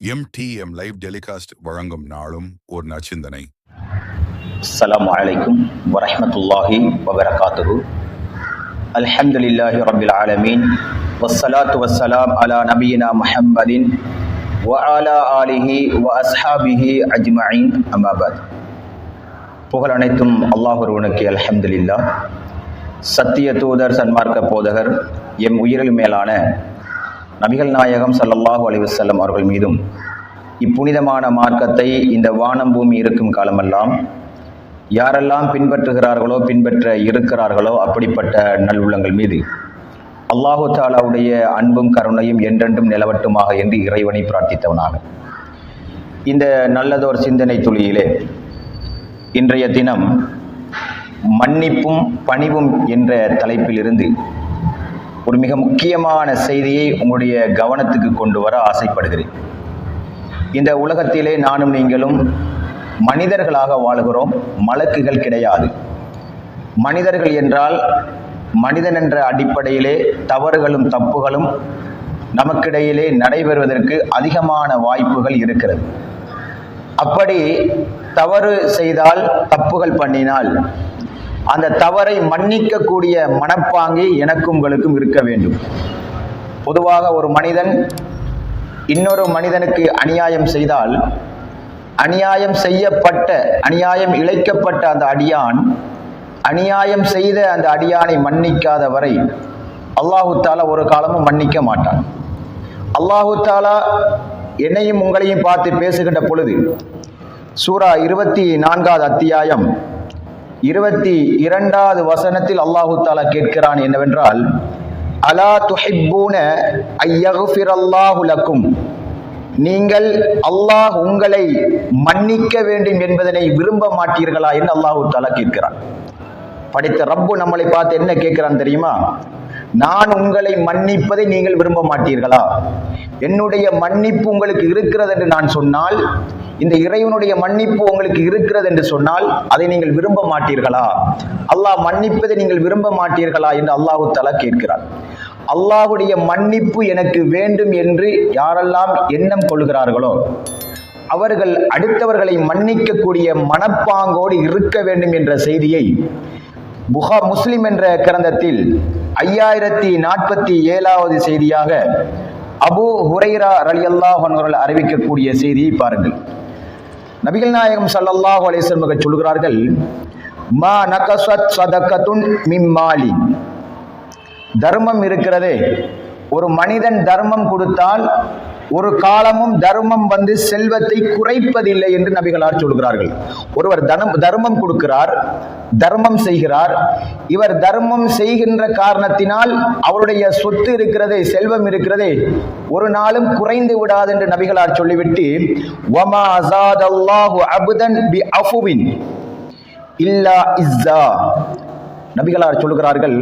MTM live telecast வழங்கும் நாளும் ஒரு நச்சிந்தனை அஸ்லாம் வலைக்கும் வரமத்துல்லாஹி வபரகாத்து அல்ஹம்துலில்லாஹி ரபில் ஆலமீன் வஸ்ஸலாத்து வஸ்ஸலாம் அலா நபியினா முஹம்மதின் வ அலா ஆலிஹி வ அஸ்ஹாபிஹி அஜ்மயின் அமாபாத் புகழ் அனைத்தும் அல்லாஹ் ஒருவனுக்கு அல்ஹம்துலில்லா சத்திய தூதர் சன்மார்க்க போதகர் எம் உயிரில் மேலான நபிகள் நாயகம் சல்லல்லாஹு அலிவசல்லம் அவர்கள் மீதும் இப்புனிதமான மார்க்கத்தை இந்த வானம் பூமி இருக்கும் காலமெல்லாம் யாரெல்லாம் பின்பற்றுகிறார்களோ பின்பற்ற இருக்கிறார்களோ அப்படிப்பட்ட நல்லுள்ளங்கள் மீது அல்லாஹு தாலாவுடைய அன்பும் கருணையும் என்றென்றும் நிலவட்டுமாக என்று இறைவனை பிரார்த்தித்தவனாக. இந்த நல்லதோர் சிந்தனை துளியிலே இன்றைய தினம் மன்னிப்பும் பணிவும் என்ற தலைப்பிலிருந்து ஒரு மிக முக்கியமான செய்தியை உங்களுடைய கவனத்துக்கு கொண்டு வர ஆசைப்படுகிறேன். இந்த உலகத்திலே நானும் நீங்களும் மனிதர்களாக வாழ்கிறோம் மலக்குகள் கிடையாது. மனிதர்கள் என்றால் மனிதன் என்ற அடிப்படையிலே தவறுகளும் தப்புகளும் நமக்கிடையிலே நடைபெறுவதற்கு அதிகமான வாய்ப்புகள் இருக்கிறது. அப்படி தவறு செய்தால் தப்புகள் பண்ணினால் அந்த தவறை மன்னிக்கக்கூடிய மனப்பாங்கு எனக்கும் உங்களுக்கும் இருக்க வேண்டும். பொதுவாக ஒரு மனிதன் இன்னொரு மனிதனுக்கு அநியாயம் செய்தால் அநியாயம் செய்யப்பட்ட அநியாயம் இழைக்கப்பட்ட அந்த அடியான் அநியாயம் செய்த அந்த அடியானை மன்னிக்காத வரை அல்லாஹு தாலா ஒரு காலமும் மன்னிக்க மாட்டான். அல்லாஹு தாலா என்னையும் உங்களையும் பார்த்து பேசுகின்ற பொழுது சூரா இருபத்தி நான்காவது அத்தியாயம் இருபத்தி இரண்டாவது வசனத்தில் அல்லாஹு தாலா கேட்கிறான் என்னவென்றால் அலா துஹிப்பூன ஐயகுஃபிரல்லாஹு லக்கும். நீங்கள் அல்லாஹ் உங்களை மன்னிக்க வேண்டும் என்பதனை விரும்ப மாட்டீர்களா என்று அல்லாஹு தாலா கேட்கிறான். படித்த ரப்பு நம்மளை பார்த்து என்ன கேட்கிறான் தெரியுமா? நான் உங்களை மன்னிப்பதை நீங்கள் விரும்ப மாட்டீர்களா? என்னுடைய மன்னிப்பு உங்களுக்கு இருக்கிறது என்று நான் சொன்னால் இந்த இறைவனுடைய மன்னிப்பு உங்களுக்கு இருக்கிறது என்று சொன்னால் அதை நீங்கள் விரும்ப மாட்டீர்களா? அல்லாஹ் மன்னிப்பதை நீங்கள் விரும்ப மாட்டீர்களா என்று அல்லாஹு தலா கேட்கிறார். அல்லாஹுடைய மன்னிப்பு எனக்கு வேண்டும் என்று யாரெல்லாம் எண்ணம் கொள்கிறார்களோ அவர்கள் அடுத்தவர்களை மன்னிக்கக்கூடிய மனப்பாங்கோடு இருக்க வேண்டும் என்ற செய்தியை புகா முஸ்லிம் என்ற கிரந்தத்தில் ஐயாயிரத்தி நாற்பத்தி ஏழாவது செய்தியாக அபு ஹுரைரா ரலியல்லா அவர்கள் அறிவிக்கக்கூடிய செய்தியை பாருங்கள். நபிகள் நாயகம் ஸல்லல்லாஹு அலைஹி சொல்கிறார்கள் மா நகசத் சதக்கத்துன் மிம்மாலி தர்மம் இருக்கிறதே ஒரு மனிதன் தர்மம் கொடுத்தால் ஒரு காலமும் தர்மம் வந்து செல்வத்தை குறைப்பதில்லை என்று நபிகளார் சொல்கிறார்கள். ஒருவர் தனம் தர்மம் கொடுக்கிறார் தர்மம் செய்கிறார். இவர் தர்மம் செய்கின்ற காரணத்தினால் அவருடைய சொத்து இருக்கிறதே செல்வம் இருக்கிறதே. ஒரு நாளும் குறைந்து விடாது என்று நபிகளார் சொல்லிவிட்டு வமா அபுதன் பி அஃபுவின் இல்லா இஸ்ஸா. நபிகளார் சொல்கிறார்கள்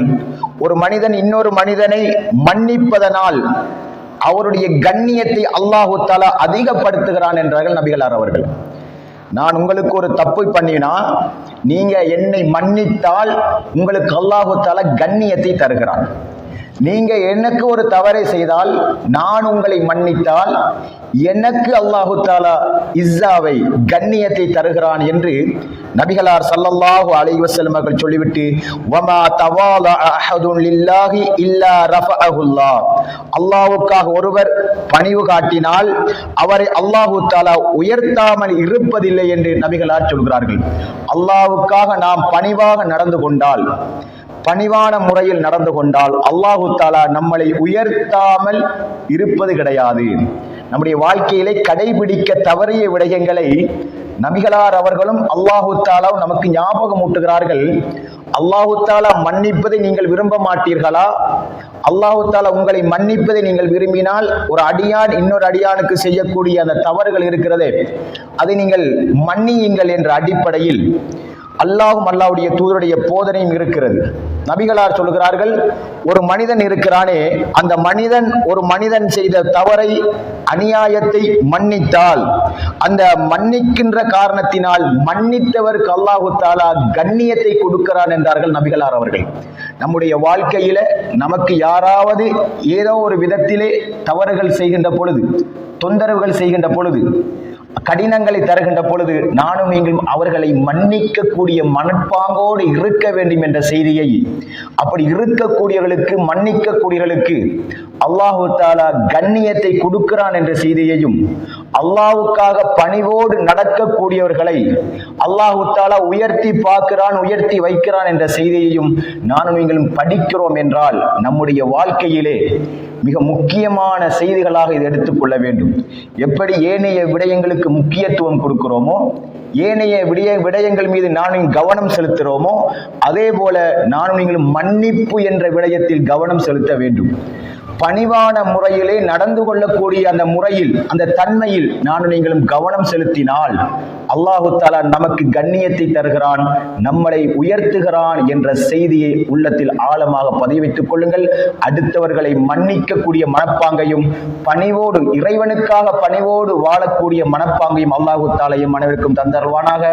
ஒரு மனிதன் இன்னொரு மனிதனை மன்னிப்பதனால் அவருடைய கண்ணியத்தை அல்லாஹு தாலா அதிகப்படுத்துகிறான் என்றார்கள் நபிகளார் அவர்கள். நான் உங்களுக்கு ஒரு தப்பு பண்ணினா நீங்க என்னை மன்னித்தால் உங்களுக்கு அல்லாஹு தாலா கண்ணியத்தை தருகிறான். நீங்க எனக்கு ஒரு தவறை செய்தால் நான் உங்களை மன்னித்தால் எனக்கு அல்லாஹு தாலா இஸ்ஸாவை கண்ணியத்தை தருகிறான் என்று நபிகளார் சல்லல்லாஹு அலைஹி வஸல்லம் அவர்கள் சொல்லிவிட்டு வமா தவால அஹதுன் லில்லாஹி இல்லா ரஃபஅஹுல்லாஹ் அல்லாஹ்வுக்காக ஒருவர் பணிவு காட்டினால் அவரை அல்லாஹு தாலா உயர்த்தாமல் இருப்பதில்லை என்று நபிகளார் சொல்கிறார்கள். அல்லாஹ்வுக்காக நாம் பணிவாக நடந்து கொண்டால் பணிவான முறையில் நடந்து கொண்டால் அல்லாஹு தாலா நம்மளை உயர்த்தாமல் இருப்பது கிடையாது. நம்முடைய வாழ்க்கையிலே கடைபிடிக்க தவறிய விடயங்களை நபிகளார் அவர்களும் அல்லாஹு தாலாவும் நமக்கு ஞாபகம் ஊட்டுகிறார்கள். அல்லாஹு தாலா மன்னிப்பதை நீங்கள் விரும்ப மாட்டீர்களா? அல்லாஹு தாலா உங்களை மன்னிப்பதை நீங்கள் விரும்பினால் ஒரு அடியான் இன்னொரு அடியானுக்கு செய்யக்கூடிய அந்த தவறுகள் இருக்கிறதே. அதை நீங்கள் மன்னியுங்கள் என்ற அடிப்படையில் அல்லாஹும் அல்லாவுடைய தூதருடைய போதனையும் இருக்கிறது. நபிகளார் சொல்கிறார்கள் ஒரு மனிதன் இருக்கிறானே அந்த மனிதன் ஒரு மனிதன் செய்த தவறை அநியாயத்தை மன்னித்தால் அந்த மன்னிக்கின்ற காரணத்தினால் மன்னித்தவருக்கு அல்லாஹு தாலா கண்ணியத்தை கொடுக்கிறான் என்றார்கள் நபிகளார் அவர்கள். நம்முடைய வாழ்க்கையில நமக்கு யாராவது ஏதோ ஒரு விதத்திலே தவறுகள் செய்கின்ற பொழுது தொந்தரவுகள் செய்கின்ற பொழுது கடினங்களை தருகின்ற பொழுது நானும் நீங்களும் அவர்களை மன்னிக்கக்கூடிய மனப்பாங்கோடு இருக்க வேண்டும் என்ற செய்தியை அப்படி இருக்கக்கூடியவர்களுக்கு மன்னிக்கக்கூடியவர்களுக்கு அல்லாஹு தாலா கண்ணியத்தை கொடுக்கிறான் என்ற செய்தியையும் அல்லாவுக்காக பணிவோடு நடக்கக்கூடியவர்களை அல்லாஹு தாலா உயர்த்தி பார்க்கிறான் உயர்த்தி வைக்கிறான் என்ற செய்தியையும் நானும் நீங்களும் படிக்கிறோம் என்றால் நம்முடைய வாழ்க்கையிலே மிக முக்கியமான செய்திகளாக இதை எடுத்துக்கொள்ள வேண்டும். எப்படி ஏனைய விடயங்களுக்கு முக்கியத்துவம் கொடுக்கிறோமோ ஏனைய விடய விடயங்கள் மீது நானும் கவனம் செலுத்துகிறோமோ அதே போல நானும் நீங்களும் மன்னிப்பு என்ற விடயத்தில் கவனம் செலுத்த வேண்டும். பணிவான முறையிலே நடந்து கொள்ளக்கூடிய அந்த முறையில் அந்த தன்மையில் நானும் நீங்களும் கவனம் செலுத்தினால் அல்லாஹு தாலா நமக்கு கண்ணியத்தை தருகிறான் நம்மளை உயர்த்துகிறான் என்ற செய்தியை உள்ளத்தில் ஆழமாக பதிவித்துக் கொள்ளுங்கள். அடுத்தவர்களை மன்னிக்கக்கூடிய மனப்பாங்கையும் பணிவோடு இறைவனுக்காக பணிவோடு வாழக்கூடிய மனப்பாங்கையும் அல்லாஹு தாலையும் அனைவருக்கும் தந்தருவானாக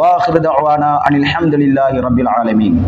வாஹிருதானா அனில் அஹமதுல்லாஹி ரபில் ஆலமீன்.